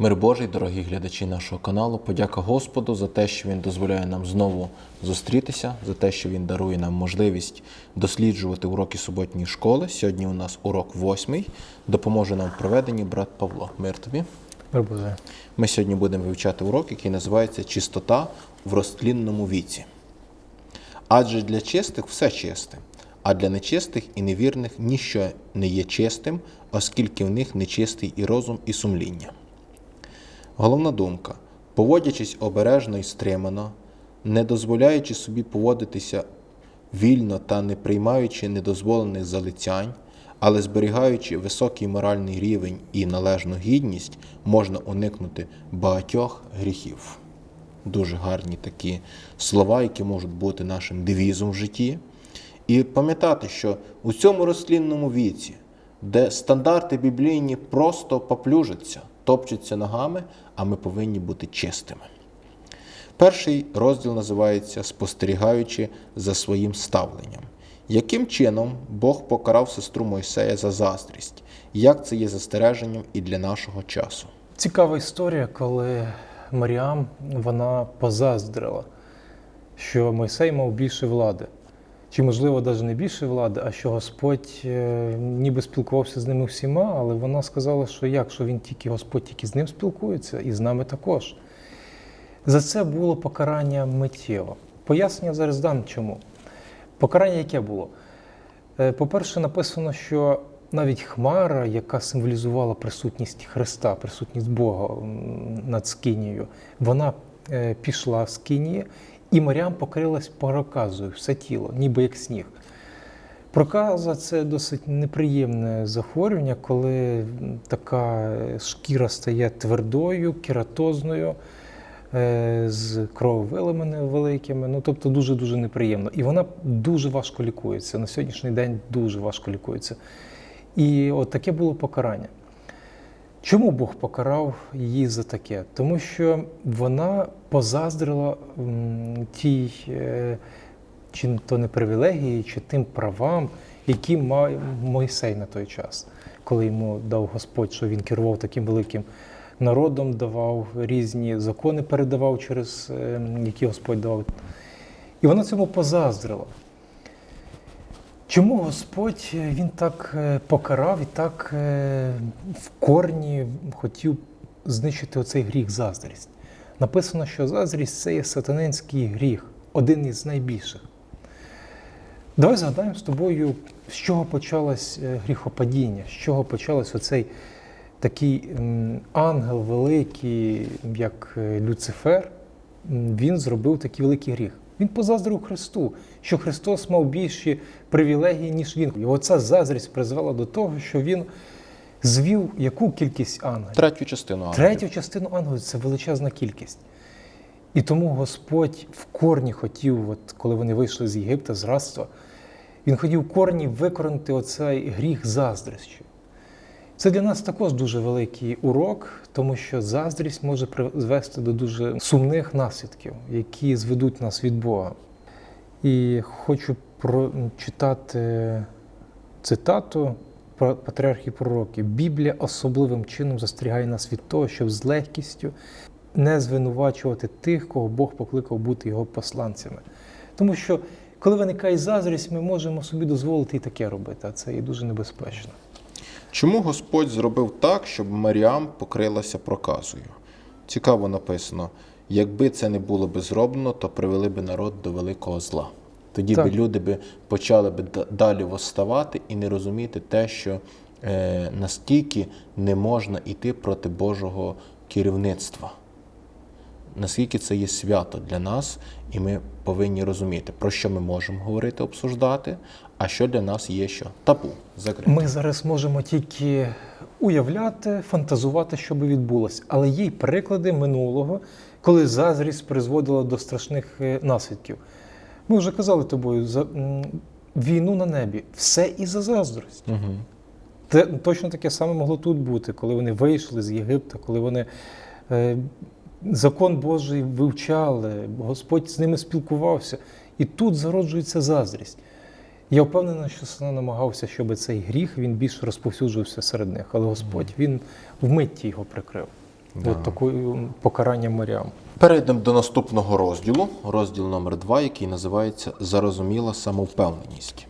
Мир Божий, дорогі глядачі нашого каналу. Подяка Господу за те, що Він дозволяє нам знову зустрітися, за те, що Він дарує нам можливість досліджувати уроки суботньої школи. Сьогодні у нас урок восьмий. Допоможе нам в проведенні брат Павло. Мир тобі. Мир Божий. Ми сьогодні будемо вивчати урок, який називається Чистота в розтлінному віці. Адже для чистих все чисте, а для нечистих і невірних ніщо не є чистим, оскільки в них нечистий і розум, і сумління. Головна думка: поводячись обережно і стримано, не дозволяючи собі поводитися вільно та не приймаючи недозволених залицянь, але зберігаючи високий моральний рівень і належну гідність, можна уникнути багатьох гріхів. Дуже гарні такі слова, які можуть бути нашим девізом в житті. І пам'ятати, що у цьому розтлінному віці, де стандарти біблійні просто поплюжаться, топчуться ногами, а ми повинні бути чистими. Перший розділ називається Спостерігаючи за своїм ставленням. Яким чином Бог покарав сестру Мойсея за заздрість? Як це є застереженням і для нашого часу? Цікава історія, коли Маріам вона позаздрила, що Мойсей мав більше влади. Чи, можливо, навіть не більше влади, а що Господь е, ніби спілкувався з ними всіма, але вона сказала, що як, що він тільки Господь тільки з ним спілкується, і з нами також. За це було покарання миттєво. Пояснення зараз дам чому. Покарання яке було? Е, По-перше, написано, що навіть хмара, яка символізувала присутність Христа, присутність Бога над Скинією, вона е, пішла з Скинії, і Маріам покрилась проказою все тіло, ніби як сніг. Проказа це досить неприємне захворювання, коли така шкіра стає твердою, кератозною, е, з крововилимами великими. Ну, тобто дуже-дуже неприємно. І вона дуже важко лікується. На сьогоднішній день дуже важко лікується. І от таке було покарання. Чому Бог покарав її за таке? Тому що вона позаздрила тій, е, чи то не привілегії, чи тим правам, які мав Мойсей на той час, коли йому дав Господь, що він керував таким великим народом, давав різні закони, передавав через е, які Господь давав. І вона цьому позаздрила. Чому Господь е, він так е, покарав і так е, в корні хотів знищити оцей гріх заздрість? Написано, що заздрість це є сатанинський гріх, один із найбільших. Давай згадаємо з тобою, з чого почалось гріхопадіння, з чого почалось оцей такий ангел великий, як Люцифер, він зробив такий великий гріх. Він позаздрив Христу, що Христос мав більші привілегії, ніж він. І оця заздрість призвела до того, що він звів яку кількість ангелів? Третю частину ангелів. Третю частину ангелів це величезна кількість. І тому Господь в корні хотів, от коли вони вийшли з Єгипта, з рабства, він хотів в корні викоренити оцей гріх заздрощі. Це для нас також дуже великий урок, тому що заздрість може призвести до дуже сумних наслідків, які зведуть нас від Бога. І хочу прочитати цитату про патріархів пророків. Біблія особливим чином застерігає нас від того, щоб з легкістю не звинувачувати тих, кого Бог покликав бути його посланцями. Тому що, коли виникає заздрість, ми можемо собі дозволити і таке робити, а це є дуже небезпечно. Чому Господь зробив так, щоб Маріам покрилася проказою? Цікаво написано: якби це не було би зроблено, то привели би народ до великого зла. Тоді Так. би люди би почали би далі восставати і не розуміти те, що е, настільки не можна йти проти Божого керівництва. Наскільки це є свято для нас, і ми повинні розуміти, про що ми можемо говорити, обсуждати, а що для нас є що табу закрите. Ми зараз можемо тільки уявляти, фантазувати, що би відбулося. Але є й приклади минулого, коли заздрість призводила до страшних е, наслідків. Ми вже казали тобою за війну на небі. Все і за заздрість. Угу. Те, точно таке саме могло тут бути, коли вони вийшли з Єгипта, коли вони е, закон Божий вивчали, Господь з ними спілкувався. І тут зароджується заздрість. Я впевнений, що Сатана намагався, щоб цей гріх він більше розповсюджувався серед них. Але Господь він вмитті його прикрив. Да. от такою покаранням Маріам. Перейдемо до наступного розділу, розділ номер 2 який називається Зарозуміла самовпевненість.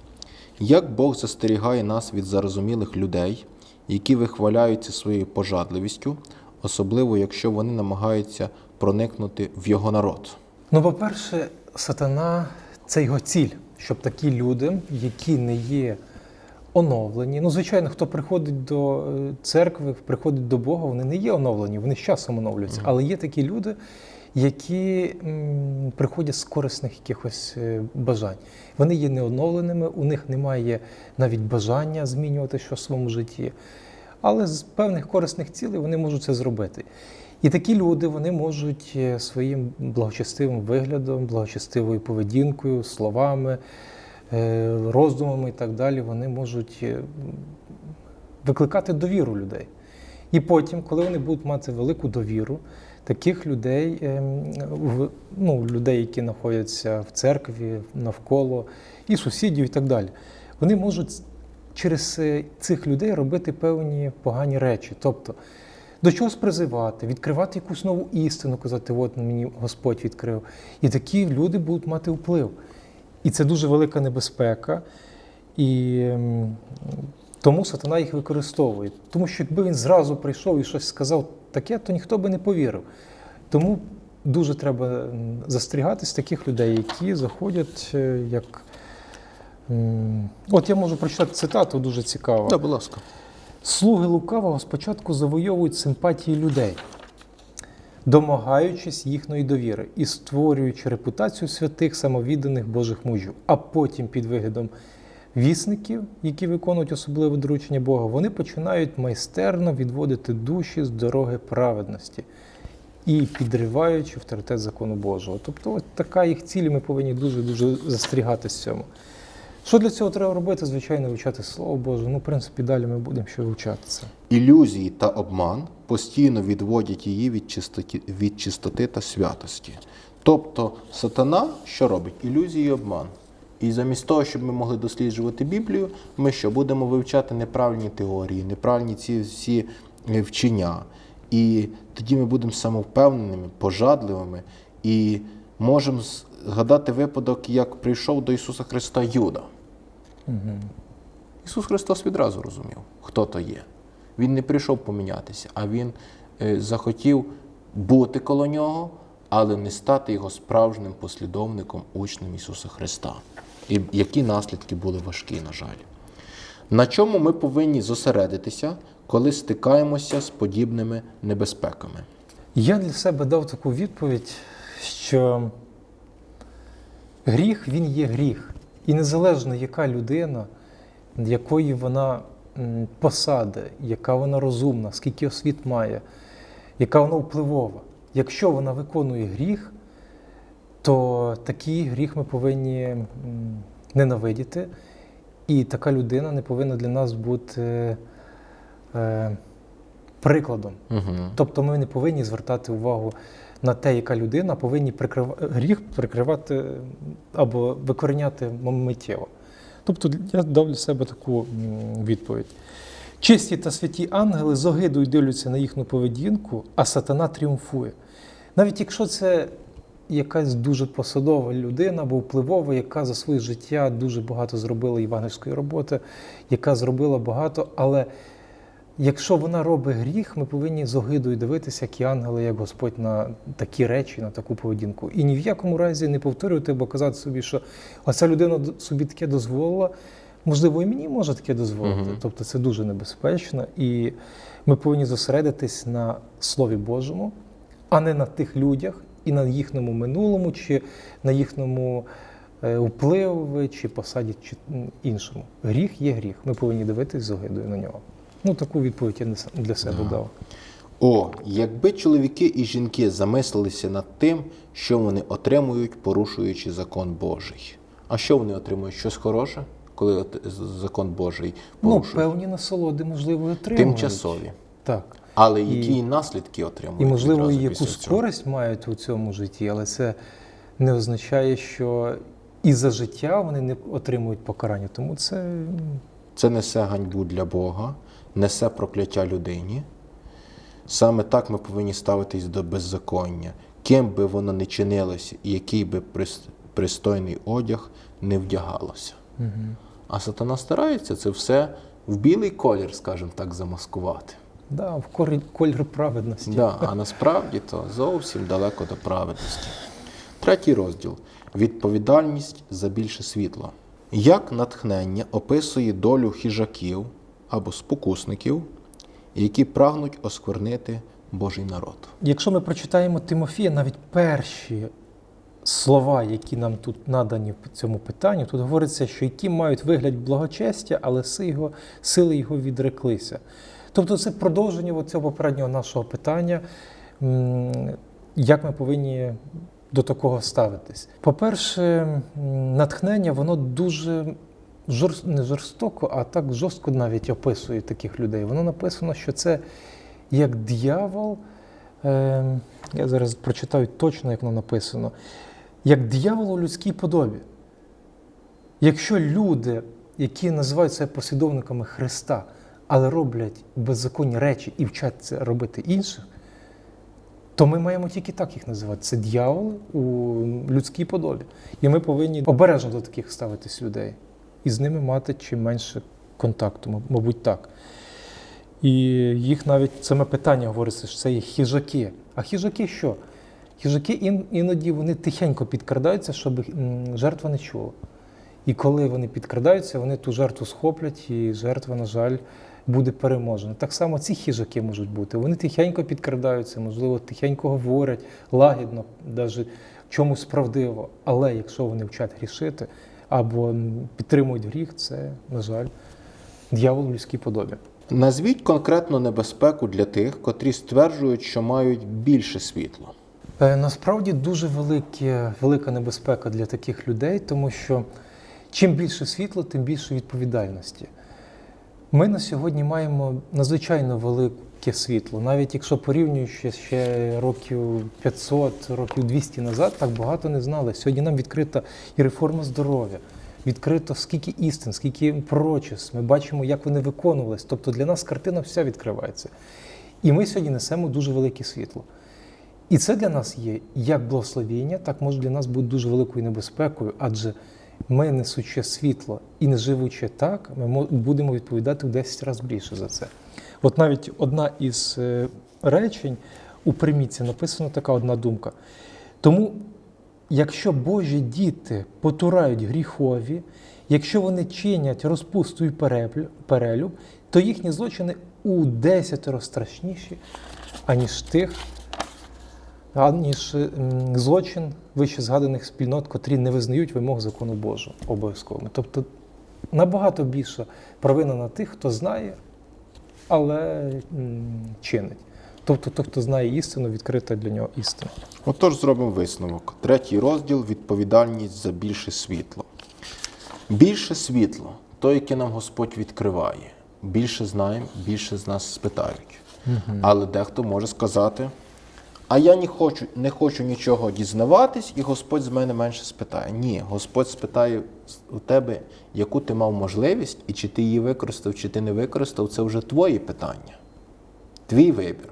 Як Бог застерігає нас від зарозумілих людей, які вихваляються своєю пожадливістю, особливо якщо вони намагаються проникнути в його народ. Ну, по-перше, сатана це його ціль, щоб такі люди, які не є оновлені. Ну, звичайно, хто приходить до е, церкви, приходить до Бога, вони не є оновлені, вони з часом оновлюються. Але є такі люди, які м, приходять з корисних якихось е, бажань. Вони є неоновленими, у них немає навіть бажання змінювати щось в своєму житті. Але з певних корисних цілей вони можуть це зробити. І такі люди вони можуть е, своїм благочестивим виглядом, благочестивою поведінкою, словами, е, роздумами і так далі, вони можуть е, викликати довіру людей. І потім, коли вони будуть мати велику довіру, таких людей, ну, людей, які знаходяться в церкві, навколо, і сусідів, і так далі, вони можуть через цих людей робити певні погані речі. Тобто до чогось призивати, відкривати якусь нову істину, казати, от мені Господь відкрив. І такі люди будуть мати вплив. І це дуже велика небезпека. І ем, тому сатана їх використовує. Тому що якби він зразу прийшов і щось сказав таке, то ніхто би не повірив. Тому дуже треба застерігатись таких людей, які заходять е, як. От я можу прочитати цитату, дуже цікаво. Так, будь ласка. Слуги лукавого спочатку завойовують симпатії людей, домагаючись їхньої довіри і створюючи репутацію святих самовідданих Божих мужів, а потім під виглядом вісників, які виконують особливе доручення Бога, вони починають майстерно відводити душі з дороги праведності і підриваючи авторитет закону Божого. Тобто, от така їх ціль, ми повинні дуже дуже застерігатися цьому. Що для цього треба робити? Звичайно, вивчати Слово Боже. Ну, в принципі, далі ми будемо ще вивчати це. Ілюзії та обман постійно відводять її від чистоти, від чистоти та святості. Тобто сатана що робить? Ілюзії і обман. І замість того, щоб ми могли досліджувати Біблію, ми що будемо вивчати неправильні теорії, неправильні ці всі е, вчення. І тоді ми будемо самовпевненими, пожадливими і можемо згадати випадок, як прийшов до Ісуса Христа Юда. Ісус Христос відразу розумів, хто то є. Він не прийшов помінятися, а Він е, захотів бути коло нього, але не стати його справжнім послідовником, учнем Ісуса Христа. І які наслідки були важкі, на жаль. На чому ми повинні зосередитися, коли стикаємося з подібними небезпеками? Я для себе дав таку відповідь, що гріх він є гріх. І незалежно, яка людина, якої вона посади, яка вона розумна, скільки освіт має, яка вона впливова. Якщо вона виконує гріх, то такий гріх ми повинні ненавидіти. І така людина не повинна для нас бути е, прикладом. Угу. Тобто ми не повинні звертати увагу на те, яка людина, повинні прикрив... гріх прикривати або викореняти миттєво. Тобто я дав для себе таку відповідь. Чисті та святі ангели з огидою дивляться на їхню поведінку, а сатана тріумфує. Навіть якщо це якась дуже посадова людина або впливова, яка за своє життя дуже багато зробила євангельської роботи, яка зробила багато, але Якщо вона робить гріх, ми повинні з огидою дивитися, як і ангели, як Господь на такі речі, на таку поведінку. І ні в якому разі не повторювати, бо казати собі, що оця людина собі таке дозволила, можливо, і мені може таке дозволити. Мгм. Тобто це дуже небезпечно. І ми повинні зосередитись на Слові Божому, а не на тих людях і на їхньому минулому, чи на їхньому е, впливі, чи посаді, чи іншому. Гріх є гріх. Ми повинні дивитись з огидою на нього. Ну, таку відповідь я для себе дав. О, якби чоловіки і жінки замислилися над тим, що вони отримують, порушуючи закон Божий. А що вони отримують? Щось хороше, коли закон Божий Ну, певні насолоди, можливо, отримують. Тимчасові. Так. Але І- які наслідки отримують? І, можливо, якусь користь мають у цьому житті, але це не означає, що і за життя вони не отримують покарання. Тому це Це несе ганьбу для Бога, несе прокляття людині. Саме так ми повинні ставитись до беззаконня, ким би воно не чинилося, і який би пристойний одяг не вдягалося. А сатана старається це все в білий колір, скажімо так, замаскувати. Да, в колір праведності. Да, а насправді то зовсім далеко до праведності. Третій розділ відповідальність за більше світла. Як натхнення описує долю хижаків або спокусників, які прагнуть осквернити Божий народ. Якщо ми прочитаємо Тимофія, навіть перші слова, які нам тут надані в цьому питанні, тут говориться, що які мають вигляд благочестя, але його, сили його відреклися. Тобто це продовження цього попереднього нашого питання, як ми повинні до такого ставитись. По-перше, натхнення, воно дуже жорст, не жорстоко, а так жорстко навіть описує таких людей. Воно написано, що це як диявол. Е, я зараз прочитаю точно, як воно написано. Як диявол у людській подобі. Якщо люди, які називають себе послідовниками Христа, але роблять беззаконні речі і вчать це робити інших, то ми маємо тільки так їх називати. Це дьяволи у людській подобі. І ми повинні обережно до таких ставитись людей і з ними мати чим менше контакту, мабуть, так. І їх навіть саме питання говориться, що це є хижаки. А хижаки що? Хижаки ін, іноді вони тихенько підкрадаються, щоб жертва не чула. І коли вони підкрадаються, вони ту жертву схоплять, і жертва, на жаль, буде переможена. Так само ці хижаки можуть бути. Вони тихенько підкрадаються, можливо, тихенько говорять, лагідно, навіть чомусь правдиво. Але якщо вони вчать грішити або підтримують гріх, це, на жаль, дьявол в людській подобі. Назвіть конкретну небезпеку для тих, котрі стверджують, що мають більше світла. Е, Насправді дуже велике, велика небезпека для таких людей, тому що чим більше світла, тим більше відповідальності. Ми на сьогодні маємо надзвичайно велике світло. Навіть якщо порівнюючи ще років 500, років 200 назад, так багато не знали. Сьогодні нам відкрита і реформа здоров'я, відкрито скільки істин, скільки пророчеств. Ми бачимо, як вони виконувались. Тобто для нас картина вся відкривається. І ми сьогодні несемо дуже велике світло. І це для нас є як благословіння, так може для нас бути дуже великою небезпекою, адже ми, несучи світло і не живучи так, ми будемо відповідати в 10 разів більше за це. От навіть одна із е, речень у примітці написана така одна думка. Тому, якщо Божі діти потурають гріхові, якщо вони чинять розпусту і перелюб, то їхні злочини у десятеро страшніші, аніж тих, аніж злочин вище згаданих спільнот, котрі не визнають вимог закону Божого обов'язковими. Тобто набагато більше провина на тих, хто знає, але чинить. Тобто, той, хто знає істину, відкрита для нього істина. Отож, зробимо висновок. Третій розділ відповідальність за більше світло. Більше світло, то, яке нам Господь відкриває. Більше знаємо, більше з нас спитають. Але дехто може сказати: а я не хочу, не хочу нічого дізнаватись, і Господь з мене менше спитає. Ні, Господь спитає у тебе, яку ти мав можливість, і чи ти її використав, чи ти не використав, це вже твої питання твій вибір.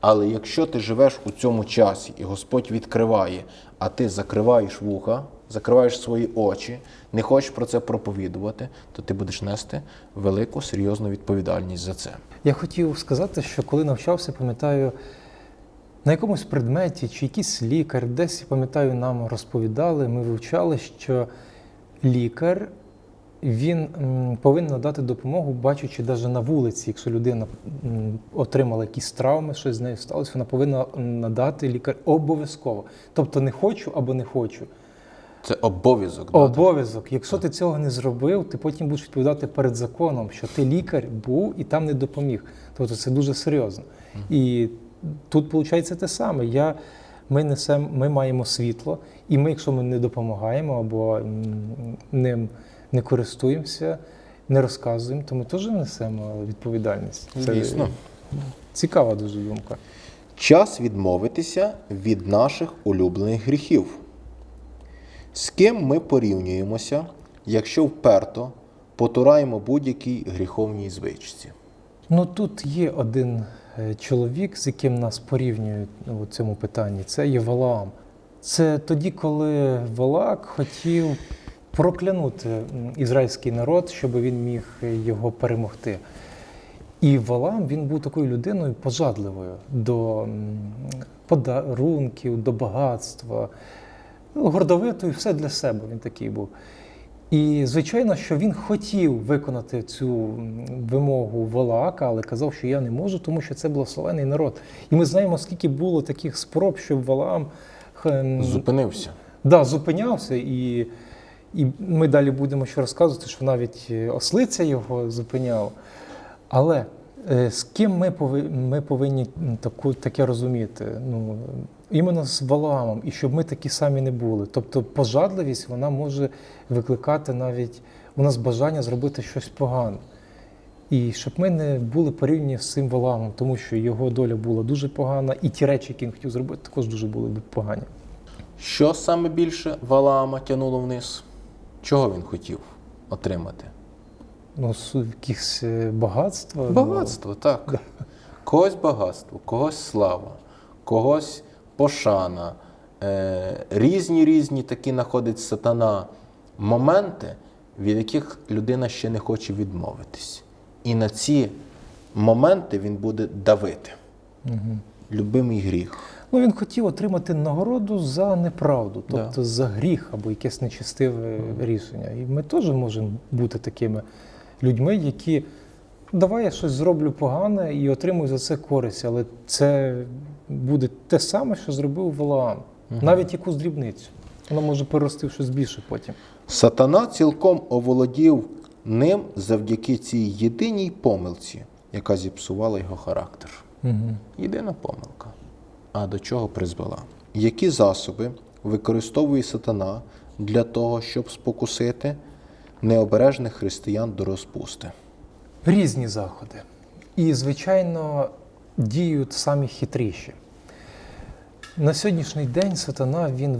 Але якщо ти живеш у цьому часі і Господь відкриває, а ти закриваєш вуха, закриваєш свої очі, не хочеш про це проповідувати, то ти будеш нести велику серйозну відповідальність за це. Я хотів сказати, що коли навчався, пам'ятаю, на якомусь предметі чи якийсь лікар, десь пам'ятаю, нам розповідали, ми вивчали, що лікар він повинен надати допомогу, бачучи навіть на вулиці, якщо людина отримала якісь травми, щось з нею сталося, вона повинна надати лікар обов'язково. Тобто не хочу або не хочу. Це обов'язок. Обов'язок. Якщо ти цього не зробив, ти потім будеш відповідати перед законом, що ти лікар був і там не допоміг. Тобто це дуже серйозно. І тут виходить те саме. Я, ми, несем, ми маємо світло, і ми, якщо ми не допомагаємо або ним не користуємося, не розказуємо, то ми теж несемо відповідальність. Це Звісно. цікава дуже думка. Час відмовитися від наших улюблених гріхів. З ким ми порівнюємося, якщо вперто потураємо будь-якій гріховній звичці? Ну тут є один чоловік, з яким нас порівнюють ну, у цьому питанні, це є Валаам. Це тоді, коли Валак хотів проклянути ізраїльський народ, щоб він міг його перемогти. І Валам він був такою людиною пожадливою до подарунків, до багатства, ну, гордовитою, все для себе він такий був. І звичайно, що він хотів виконати цю вимогу Валаака, але казав, що я не можу, тому що це благословений народ. І ми знаємо, скільки було таких спроб, щоб Валаам Зупинився. Да, зупинявся, і, і ми далі будемо ще розказувати, що навіть е, ослиця його зупиняв. Але е, з ким ми повинні, ми повинні таку, таке розуміти? Ну, іменно з Валаамом, і щоб ми такі самі не були. Тобто пожадливість вона може викликати навіть у нас бажання зробити щось погане. І щоб ми не були порівняні з цим Валаамом, тому що його доля була дуже погана, і ті речі, які він хотів зробити, також дуже були б погані. Що саме більше Валаама тянуло вниз? Чого він хотів отримати? Ну, якихось е, багатства. ну, Багатство, так. Когось багатство, когось слава, когось пошана. Е, різні різні такі знаходить сатана моменти, від яких людина ще не хоче відмовитись. І на ці моменти він буде давити. Мгм. Любимий гріх. Ну, він хотів отримати нагороду за неправду, Да. тобто за гріх або якесь нечестиве рішення. І ми теж можемо бути такими людьми, які давай я щось зроблю погане і отримую за це користь, але це буде те саме, що зробив Валаам, навіть якусь дрібницю. Воно може перерости в щось більше потім. Сатана цілком оволодів ним завдяки цій єдиній помилці, яка зіпсувала його характер. Угу. Єдина помилка. А до чого призвела? Які засоби використовує сатана для того, щоб спокусити необережних християн до розпусти? Різні заходи. І, звичайно, діють самі хитріші. На сьогоднішній день сатана він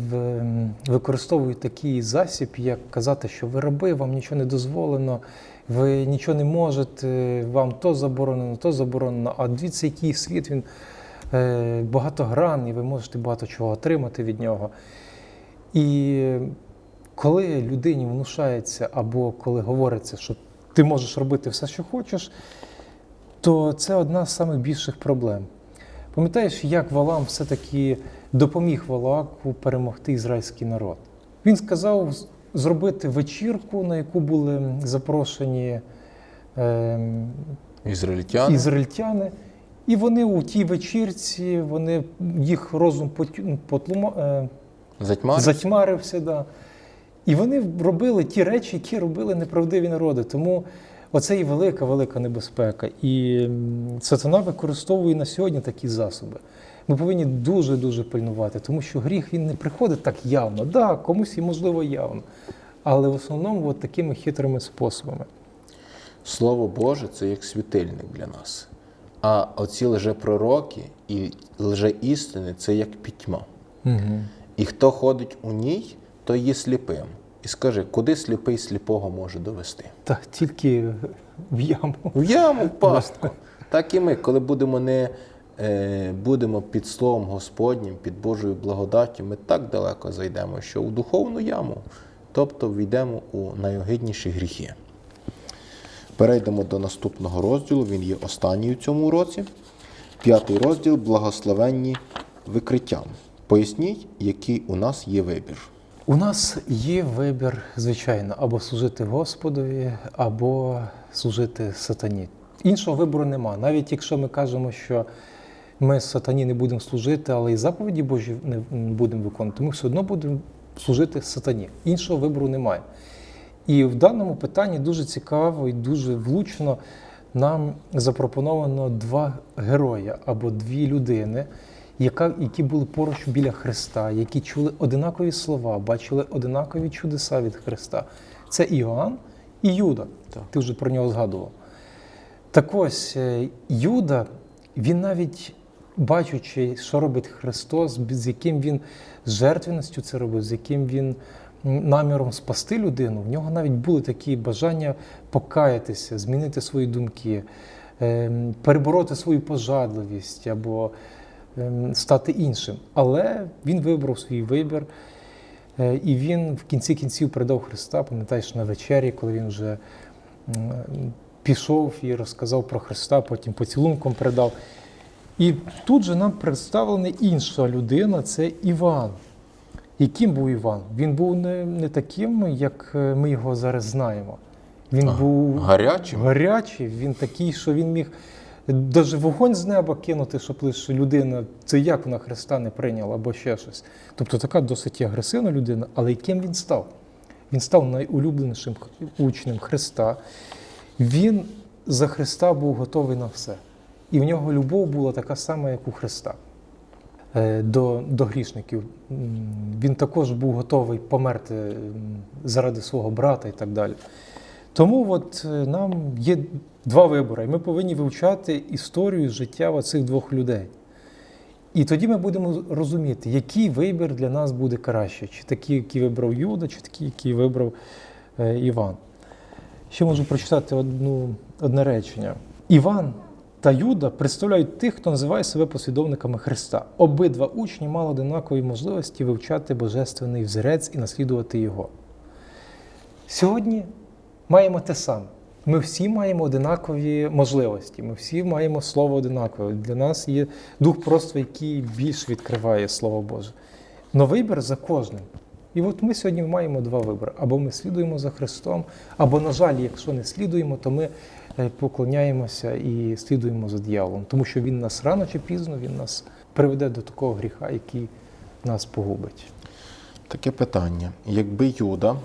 використовує такий засіб, як казати, що ви раби, вам нічого не дозволено, ви нічого не можете, вам то заборонено, то заборонено. А дивіться, який світ він е, багатогранний, ви можете багато чого отримати від нього. І коли людині внушається, або коли говориться, що ти можеш робити все, що хочеш, то це одна з самих більших проблем. Пам'ятаєш, як Валам все-таки допоміг Валааку перемогти ізраїльський народ? Він сказав зробити вечірку, на яку були запрошені ем, Ізраїльтяни ізраїльтяни. І вони у тій вечірці, вони, їх розум потлума, е, затьмарили. затьмарився. Да. І вони робили ті речі, які робили неправдиві народи. Тому оце і велика, велика небезпека. І сатана використовує на сьогодні такі засоби. Ми повинні дуже-дуже пильнувати, тому що гріх він не приходить так явно. Да, комусь і можливо явно. Але в основному от такими хитрими способами. Слово Боже це як світильник для нас. А оці лжепророки і лжеістини це як пітьма. Угу. І хто ходить у ній, той є сліпим. І скажи, куди сліпий сліпого може довести? Так, тільки в яму. В яму, в пастку. Так і ми, коли будемо не е, будемо під словом Господнім, під Божою благодаттю, ми так далеко зайдемо, що у духовну яму, тобто війдемо у найогидніші гріхи. Перейдемо до наступного розділу. Він є останній у цьому році. П'ятий розділ благословенні викриттям. Поясніть, який у нас є вибір. У нас є вибір, звичайно, або служити Господові, або служити сатані. Іншого вибору нема. Навіть якщо ми кажемо, що ми сатані не будемо служити, але і заповіді Божі не будемо виконувати, ми все одно будемо служити сатані. Іншого вибору немає. І в даному питанні дуже цікаво і дуже влучно нам запропоновано два герої або дві людини, яка, які були поруч біля Христа, які чули одинакові слова, бачили одинакові чудеса від Христа. Це Іоанн і Юда. Так. Ти вже про нього згадував. Так ось е, Юда, він навіть бачучи, що робить Христос, з яким він з жертвеністю це робив, з яким він наміром спасти людину, в нього навіть були такі бажання покаятися, змінити свої думки, ем, перебороти свою пожадливість або стати іншим. Але він вибрав свій вибір, е, і він в кінці кінців передав Христа, пам'ятаєш, на вечері, коли він вже пішов і розказав про Христа, потім поцілунком передав. І тут же нам представлена інша людина це Іван. Яким був Іван? Він був не, не таким, як е, ми його зараз знаємо. Він був Гарячим? гарячий, він такий, що він міг навіть вогонь з неба кинути, щоб лише людина, це як вона Христа не прийняла або ще щось. Тобто така досить агресивна людина, але яким він став? Він став найулюбленішим учнем Христа. Він за Христа був готовий на все. І в нього любов була така сама, як у Христа е, до, до грішників. Він також був готовий померти заради свого брата і так далі. Тому от е, нам є два вибори, і ми повинні вивчати історію життя цих двох людей. І тоді ми будемо розуміти, який вибір для нас буде краще, чи такий, який вибрав Юда, чи такий, який вибрав е, Іван. Ще можу прочитати одну, одне речення. Іван та Юда представляють тих, хто називає себе послідовниками Христа. Обидва учні мали одинакові можливості вивчати божественний взірець і наслідувати його. Сьогодні маємо те саме. Ми всі маємо одинакові можливості, ми всі маємо слово одинакове. Для нас є дух просто, який більш відкриває Слово Боже. Но вибір за кожним. І от ми сьогодні маємо два вибори: або ми слідуємо за Христом, або, на жаль, якщо не слідуємо, то ми е, поклоняємося і слідуємо за дьяволом, тому що він нас рано чи пізно він нас приведе до такого гріха, який нас погубить. Таке питання. Якби Юда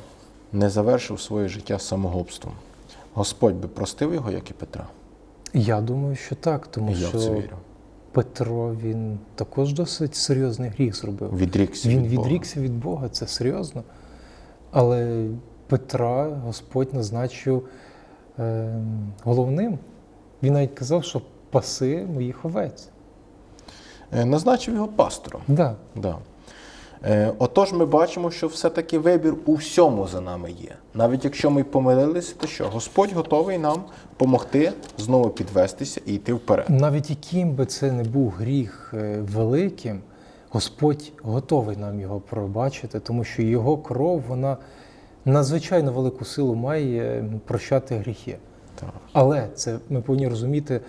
не завершив своє життя самогубством, Господь би простив його, як і Петра? Я думаю, що так, тому Я в це що вірю. Петро він також досить серйозний гріх зробив. Відрікся Він від Бога. відрікся від Бога, це серйозно. Але Петра Господь назначив е, головним. Він навіть казав, що паси моїх овець. Е, Назначив його пастором. Да. Да. Е, Отож, ми бачимо, що все-таки вибір у всьому за нами є. Навіть якщо ми помилилися, то що? Господь готовий нам допомогти знову підвестися і йти вперед. Навіть яким би це не був гріх е, великим, Господь готовий нам його пробачити, тому що його кров, вона надзвичайно велику силу має е, прощати гріхи. Так. Але це ми повинні розуміти,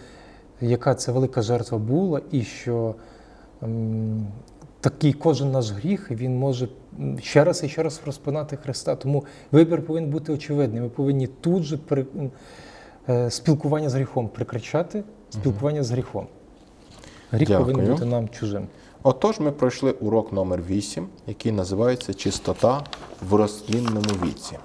яка це велика жертва була, і що такий кожен наш гріх він може ще раз і ще раз розпинати Христа. Тому вибір повинен бути очевидний. Ми повинні тут же при, е, спілкування з гріхом прикричати спілкування з гріхом. Гріх повинен бути нам чужим. Отож, ми пройшли урок номер 8, який називається Чистота в рослинному віці.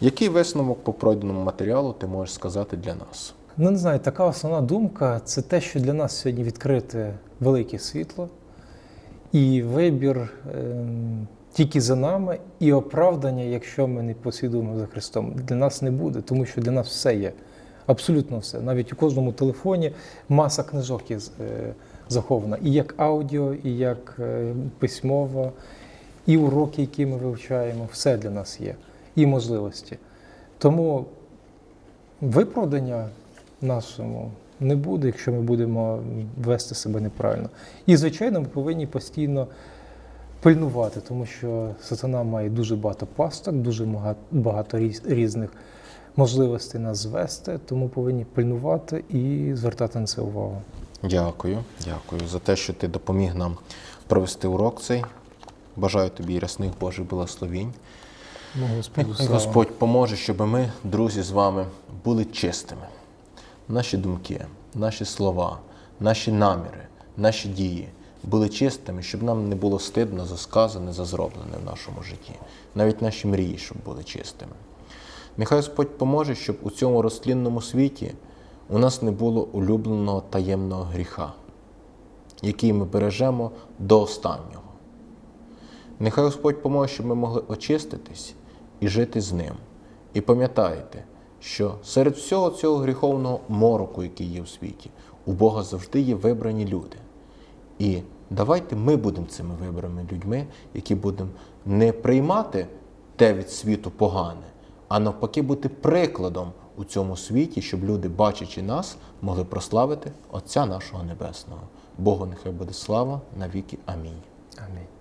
Який висновок по пройденому матеріалу ти можеш сказати для нас? Ну, не знаю, така основна думка це те, що для нас сьогодні відкрите велике світло, і вибір ем, тільки за нами, і оправдання, якщо ми не послідуємо за Христом, для нас не буде, тому що для нас все є. Абсолютно все. Навіть у кожному телефоні маса книжок є е, захована. І як аудіо, і як е, письмово, і уроки, які ми вивчаємо, все для нас є, і можливості. Тому виправдання нашому не буде, якщо ми будемо вести себе неправильно. І, звичайно, ми повинні постійно пильнувати, тому що сатана має дуже багато пасток, дуже багато різних можливостей нас звести, тому повинні пильнувати і звертати на це увагу. Дякую, дякую за те, що ти допоміг нам провести урок цей. Бажаю тобі рясних Божих благословінь. Ну. Господь поможе, щоб ми, друзі, з вами були чистими. Наші думки, наші слова, наші наміри, наші дії були чистими, щоб нам не було стидно за сказане, за зроблене в нашому житті. Навіть наші мрії, щоб були чистими. Нехай Господь поможе, щоб у цьому розтлінному світі у нас не було улюбленого таємного гріха, який ми бережемо до останнього. Нехай Господь поможе, щоб ми могли очиститись і жити з ним. І пам'ятайте, що серед всього цього гріховного мороку, який є в світі, у Бога завжди є вибрані люди. І давайте ми будемо цими вибраними людьми, які будемо не приймати те від світу погане, а навпаки бути прикладом у цьому світі, щоб люди, бачачи нас, могли прославити Отця нашого Небесного. Богу нехай буде слава навіки. Амінь. Амінь.